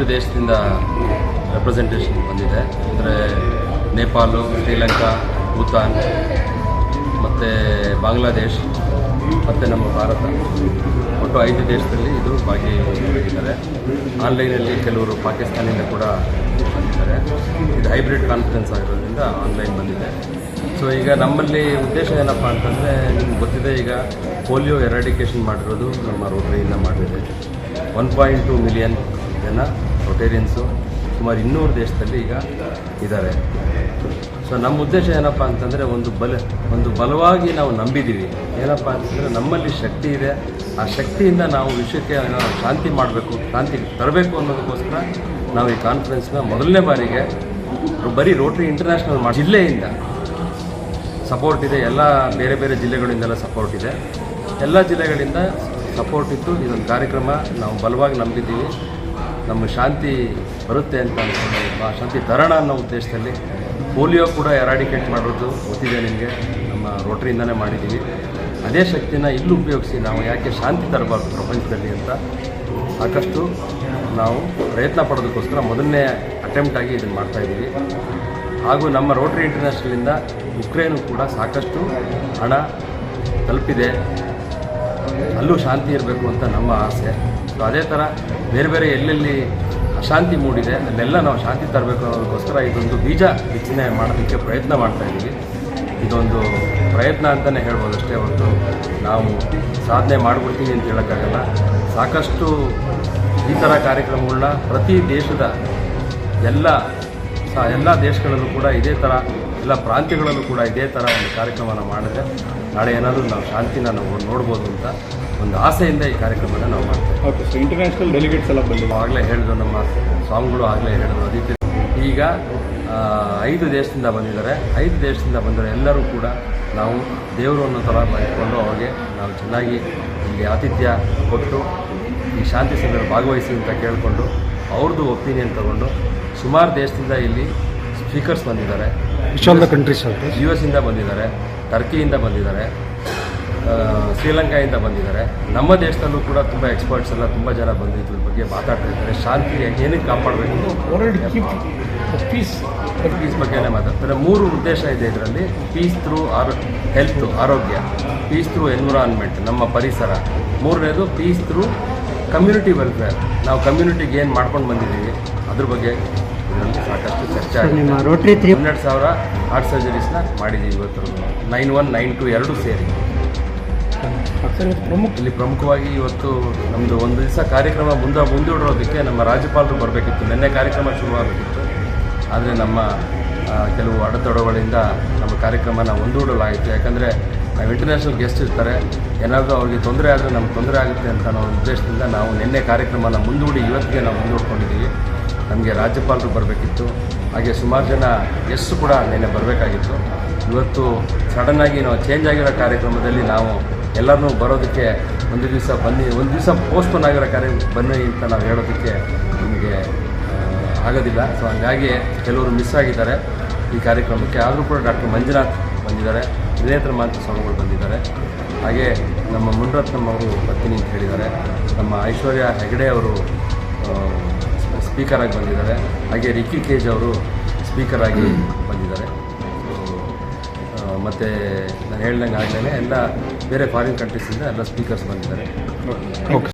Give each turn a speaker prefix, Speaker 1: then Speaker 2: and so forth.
Speaker 1: ಐದು ದೇಶದಿಂದ ರೆಪ್ರೆಸೆಂಟೇಷನ್ ಬಂದಿದೆ. ಅಂದರೆ ನೇಪಾಲು ಶ್ರೀಲಂಕಾ, ಭೂತಾನ್, ಮತ್ತು ಬಾಂಗ್ಲಾದೇಶ್, ಮತ್ತು ನಮ್ಮ ಭಾರತ. ಒಟ್ಟು ಐದು ದೇಶದಲ್ಲಿ ಇದು ಭಾಗಿಯಾಗಿದ್ದಾರೆ ಆನ್ಲೈನಲ್ಲಿ ಕೆಲವರು ಪಾಕಿಸ್ತಾನಿಂದ ಕೂಡ ಬಂದಿದ್ದಾರೆ. ಇದು ಹೈಬ್ರಿಡ್ ಕಾನ್ಫರೆನ್ಸ್ ಆಗಿರೋದ್ರಿಂದ ಆನ್ಲೈನ್ ಬಂದಿದೆ. ಸೊ ಈಗ ನಮ್ಮಲ್ಲಿ ಉದ್ದೇಶ ಏನಪ್ಪ ಅಂತಂದರೆ, ನಿಮ್ಗೆ ಗೊತ್ತಿದೆ, ಈಗ ಪೋಲಿಯೋ ಎರಾಡಿಕೇಷನ್ ಮಾಡಿರೋದು ನಮ್ಮ ರೋಟರಿಯಿಂದ ಮಾಡಿದೆ. ಒನ್ ಪಾಯಿಂಟ್ ಟು ಮಿಲಿಯನ್ ಜನ. ರೊಟೇರಿಯನ್ಸು ಸುಮಾರು ಇನ್ನೂರು ದೇಶದಲ್ಲಿ ಈಗ ಇದ್ದಾರೆ ಸೊ ನಮ್ಮ ಉದ್ದೇಶ ಏನಪ್ಪ ಅಂತಂದರೆ ಒಂದು ಬಲ, ಒಂದು ಬಲವಾಗಿ ನಾವು ನಂಬಿದ್ದೀವಿ ಏನಪ್ಪ ಅಂತಂದರೆ ನಮ್ಮಲ್ಲಿ ಶಕ್ತಿ ಇದೆ. ಆ ಶಕ್ತಿಯಿಂದ ನಾವು ವಿಶ್ವಕ್ಕೆ ಶಾಂತಿ ಮಾಡಬೇಕು, ಶಾಂತಿ ತರಬೇಕು ಅನ್ನೋದಕ್ಕೋಸ್ಕರ ನಾವು ಈ ಕಾನ್ಫರೆನ್ಸ್ನ ಮೊದಲನೇ ಬಾರಿಗೆ ಬರೀ ರೋಟ್ರಿ ಇಂಟರ್ನ್ಯಾಷನಲ್ ಮಾಡಿ ಜಿಲ್ಲೆಯಿಂದ ಸಪೋರ್ಟ್ ಇದೆ. ಎಲ್ಲ ಬೇರೆ ಬೇರೆ ಜಿಲ್ಲೆಗಳಿಂದೆಲ್ಲ ಸಪೋರ್ಟ್ ಇದೆ. ಎಲ್ಲ ಜಿಲ್ಲೆಗಳಿಂದ ಸಪೋರ್ಟ್ ಇತ್ತು ಇದೊಂದು ಕಾರ್ಯಕ್ರಮ ನಾವು ಬಲವಾಗಿ ನಂಬಿದ್ದೀವಿ. ನಮ್ಮ ಶಾಂತಿ ಬರುತ್ತೆ ಅಂತ ಅಂದ್ಕೊಂಡು ಆ ಶಾಂತಿ ತರೋಣ ಅನ್ನೋ ಉದ್ದೇಶದಲ್ಲಿ ಪೋಲಿಯೋ ಕೂಡ ಎರಾಡಿಕೇಟ್ ಮಾಡೋದು ಗೊತ್ತಿದೆ ನಿಮಗೆ. ನಮ್ಮ ರೋಟ್ರಿಯಿಂದನೇ ಮಾಡಿದ್ದೀವಿ. ಅದೇ ಶಕ್ತಿನ ಇಲ್ಲಿ ಉಪಯೋಗಿಸಿ ನಾವು ಯಾಕೆ ಶಾಂತಿ ತರಬಾರ್ದು ಪ್ರಪಂಚದಲ್ಲಿ ಅಂತ ಸಾಕಷ್ಟು ನಾವು ಪ್ರಯತ್ನ ಪಡೋದಕ್ಕೋಸ್ಕರ ಮೊದಲನೇ ಅಟೆಂಪ್ಟಾಗಿ ಇದನ್ನು ಮಾಡ್ತಾಯಿದ್ದೀವಿ ಹಾಗೂ ನಮ್ಮ ರೋಟರಿ ಇಂಟರ್ನ್ಯಾಷನಲಿಂದ ಉಕ್ರೇನು ಕೂಡ ಸಾಕಷ್ಟು ಹಣ ತಲುಪಿದೆ. ಅಲ್ಲೂ ಶಾಂತಿ ಇರಬೇಕು ಅಂತ ನಮ್ಮ ಆಸೆ. ಸೊ ಅದೇ ಥರ ಬೇರೆ ಬೇರೆ ಎಲ್ಲೆಲ್ಲಿ ಅಶಾಂತಿ ಮೂಡಿದೆ, ಅಲ್ಲೆಲ್ಲ ನಾವು ಶಾಂತಿ ತರಬೇಕು ಅನ್ನೋದಕ್ಕೋಸ್ಕರ ಇದೊಂದು ಬೀಜ ಬಿತ್ತನೆ ಮಾಡೋದಕ್ಕೆ ಪ್ರಯತ್ನ ಮಾಡ್ತಾ ಇದ್ದೀವಿ. ಇದೊಂದು ಪ್ರಯತ್ನ ಅಂತಲೇ ಹೇಳ್ಬೋದು ಅಷ್ಟೇ ಒಂದು ನಾವು ಸಾಧನೆ ಮಾಡಿಬಿಡ್ತೀವಿ ಅಂತ ಹೇಳೋಕ್ಕಾಗಲ್ಲ. ಸಾಕಷ್ಟು ಈ ಥರ ಕಾರ್ಯಕ್ರಮಗಳನ್ನ ಪ್ರತಿ ದೇಶದ ಎಲ್ಲ ಎಲ್ಲ ದೇಶಗಳಲ್ಲೂ ಕೂಡ ಇದೇ ಥರ ಎಲ್ಲ ಪ್ರಾಂತ್ಯಗಳಲ್ಲೂ ಕೂಡ ಇದೇ ಥರ ಒಂದು ಕಾರ್ಯಕ್ರಮನ ಮಾಡಿದ್ರೆ ನಾಳೆ ಏನಾದರೂ ನಾವು ಶಾಂತಿನ ನಾವು ನೋಡ್ಬೋದು ಅಂತ ಒಂದು ಆಸೆಯಿಂದ ಈ ಕಾರ್ಯಕ್ರಮನ ನಾವು ಮಾಡ್ತೇವೆ.
Speaker 2: ಓಕೆ ಸೊ ಇಂಟರ್ನ್ಯಾಷನಲ್ ಡೆಲಿಗೇಟ್ಸ್ ಎಲ್ಲ ಬಂದಿಲ್ಲ
Speaker 1: ಆಗಲೇ ಹೇಳಿದ್ರು ನಮ್ಮ ಸ್ವಾಮಿಗಳು ಆಗಲೇ ಹೇಳಿದ್ರು ಅದಕ್ಕೆ ಈಗ ಐದು ದೇಶದಿಂದ ಬಂದಿದ್ದಾರೆ. ಐದು ದೇಶದಿಂದ ಬಂದರೆ ಎಲ್ಲರೂ ಕೂಡ ನಾವು ದೇವರು ಅನ್ನೋ ಥರ ಇಟ್ಕೊಂಡು ಅವ್ರಿಗೆ ನಾವು ಚೆನ್ನಾಗಿ ಇಲ್ಲಿ ಆತಿಥ್ಯ ಕೊಟ್ಟು ಈ ಶಾಂತಿ ಸಭೆಯಲ್ಲಿ ಭಾಗವಹಿಸಿ ಅಂತ ಕೇಳಿಕೊಂಡು ಅವ್ರದ್ದು ಒಪಿನಿಯನ್ ತಗೊಂಡು ಸುಮಾರು ದೇಶದಿಂದ ಇಲ್ಲಿ ಸ್ಪೀಕರ್ಸ್ ಬಂದಿದ್ದಾರೆ.
Speaker 2: Which all the countries
Speaker 1: U S ಇಂದ ಬಂದಿದ್ದಾರೆ ಟರ್ಕಿಯಿಂದ ಬಂದಿದ್ದಾರೆ ಶ್ರೀಲಂಕಾಯಿಂದ ಬಂದಿದ್ದಾರೆ. ನಮ್ಮ ದೇಶದಲ್ಲೂ ಕೂಡ ತುಂಬ ಎಕ್ಸ್ಪರ್ಟ್ಸ್ ಎಲ್ಲ ತುಂಬ ಜನ ಬಂದು ಇದ್ರ ಬಗ್ಗೆ ಮಾತಾಡ್ತಾ ಇದ್ದಾರೆ. ಶಾಂತಿ ಏನಕ್ಕೆ ಕಾಪಾಡಬೇಕು?
Speaker 2: ಪೀಸ್
Speaker 1: ಪೀಸ್ ಬಗ್ಗೆನೇ ಮಾತಾಡ್ತಾರೆ ಮೂರು ಉದ್ದೇಶ ಇದೆ ಇದರಲ್ಲಿ. ಪೀಸ್ ಥ್ರೂ ಆರೋ ಹೆಲ್ತ್ ಆರೋಗ್ಯ. ಪೀಸ್ ಥ್ರೂ ಎನ್ವಿರಾನ್ಮೆಂಟ್ ನಮ್ಮ ಪರಿಸರ. ಮೂರನೇದು ಪೀಸ್ ಥ್ರೂ ಕಮ್ಯುನಿಟಿ ವೆಲ್ಫೇರ್ ನಾವು ಕಮ್ಯುನಿಟಿಗೆ ಏನು ಮಾಡ್ಕೊಂಡು ಬಂದಿದ್ದೀವಿ? ಅದ್ರ ಬಗ್ಗೆ ಇದರಲ್ಲಿ ಸಾಕಷ್ಟು ಚರ್ಚೆ ಆಗಿದೆ.
Speaker 3: ನಿಮ್ಮ ರೋಟ್ರಿ ತ್ರೀ
Speaker 1: ಹನ್ನೆರಡು ಸಾವಿರ ಹಾರ್ಟ್ ಸರ್ಜರೀಸ್ನ ಮಾಡಿದ್ದೀವಿ ಇವತ್ತು ನೈನ್ ಒನ್ ನೈನ್ ಟು ಎರಡು ಸೇರಿ. ಇಲ್ಲಿ ಪ್ರಮುಖವಾಗಿ ಇವತ್ತು ನಮ್ಮದು ಒಂದು ದಿವಸ ಕಾರ್ಯಕ್ರಮ ಮುಂದೆ ಮುಂದೂಡಿರೋದಕ್ಕೆ ನಮ್ಮ ರಾಜ್ಯಪಾಲರು ಬರಬೇಕಿತ್ತು. ನಿನ್ನೆ ಕಾರ್ಯಕ್ರಮ ಶುರುವಾಗಬೇಕಿತ್ತು. ಆದರೆ ನಮ್ಮ ಕೆಲವು ಅಡೆತಡೆಗಳಿಂದ ನಮ್ಮ ಕಾರ್ಯಕ್ರಮನ ಮುಂದೂಡಲಾಯಿತು. ಯಾಕಂದರೆ ನಾವು ಇಂಟರ್ನ್ಯಾಷನಲ್ ಗೆಸ್ಟ್ ಇರ್ತಾರೆ. ಏನಾದರೂ ಅವ್ರಿಗೆ ತೊಂದರೆ ಆದರೆ ನಮ್ಗೆ ತೊಂದರೆ ಆಗುತ್ತೆ ಅಂತ ಅನ್ನೋ ಉದ್ದೇಶದಿಂದ ನಾವು ನಿನ್ನೆ ಕಾರ್ಯಕ್ರಮನ ಮುಂದೂಡಿ ಇವತ್ತಿಗೆ ನಾವು ಮುಂದೂಡ್ಕೊಂಡಿದ್ದೀವಿ. ನಮಗೆ ರಾಜ್ಯಪಾಲರು ಬರಬೇಕಿತ್ತು. ಹಾಗೆ ಸುಮಾರು ಜನ ಎಸ್ಸು ಕೂಡ ನಿನ್ನೆ ಬರಬೇಕಾಗಿತ್ತು. ಇವತ್ತು ಸಡನ್ನಾಗಿ ನಾವು ಚೇಂಜ್ ಆಗಿರೋ ಕಾರ್ಯಕ್ರಮದಲ್ಲಿ ನಾವು ಎಲ್ಲರನ್ನೂ ಬರೋದಕ್ಕೆ ಒಂದು ದಿವಸ ಬನ್ನಿ, ಒಂದು ದಿವಸ ಪೋಸ್ಟ್ಪೋನ್ ಆಗಿರೋ ಕಾರ್ಯ ಬನ್ನಿ ಅಂತ ನಾವು ಹೇಳೋದಕ್ಕೆ ನಮಗೆ ಆಗೋದಿಲ್ಲ. ಸೊ ಹಂಗಾಗಿ ಕೆಲವರು ಮಿಸ್ ಆಗಿದ್ದಾರೆ ಈ ಕಾರ್ಯಕ್ರಮಕ್ಕೆ. ಆದರೂ ಕೂಡ ಡಾಕ್ಟರ್ ಮಂಜುನಾಥ್ ಬಂದಿದ್ದಾರೆ. ವಿನೇತ್ರ ಮಾಂತ ಸ್ವಾಮಿಗಳು ಬಂದಿದ್ದಾರೆ. ಹಾಗೆ ನಮ್ಮ ಮುನ್ರತ್ನಮ್ಮ ಅವರು ಪತ್ನಿ ಅಂತ ಹೇಳಿದ್ದಾರೆ. ನಮ್ಮ ಐಶ್ವರ್ಯ ಹೆಗಡೆ ಅವರು ಸ್ಪೀಕರ್ ಆಗಿ ಬಂದಿದ್ದಾರೆ. ಹಾಗೆ ರಿಕ್ಕಿ ಕೇಜ್ ಅವರು ಸ್ಪೀಕರ್ ಆಗಿ ಬಂದಿದ್ದಾರೆ. ಮತ್ತು ನಾನು ಹೇಳ್ದಂಗೆ ಆಗಲೇ ಎಲ್ಲ ಬೇರೆ ಫಾರಿನ್ ಕಂಟ್ರೀಸಿಂದ ಎಲ್ಲ ಸ್ಪೀಕರ್ಸ್ ಬಂದಿದ್ದಾರೆ.
Speaker 2: ಓಕೆ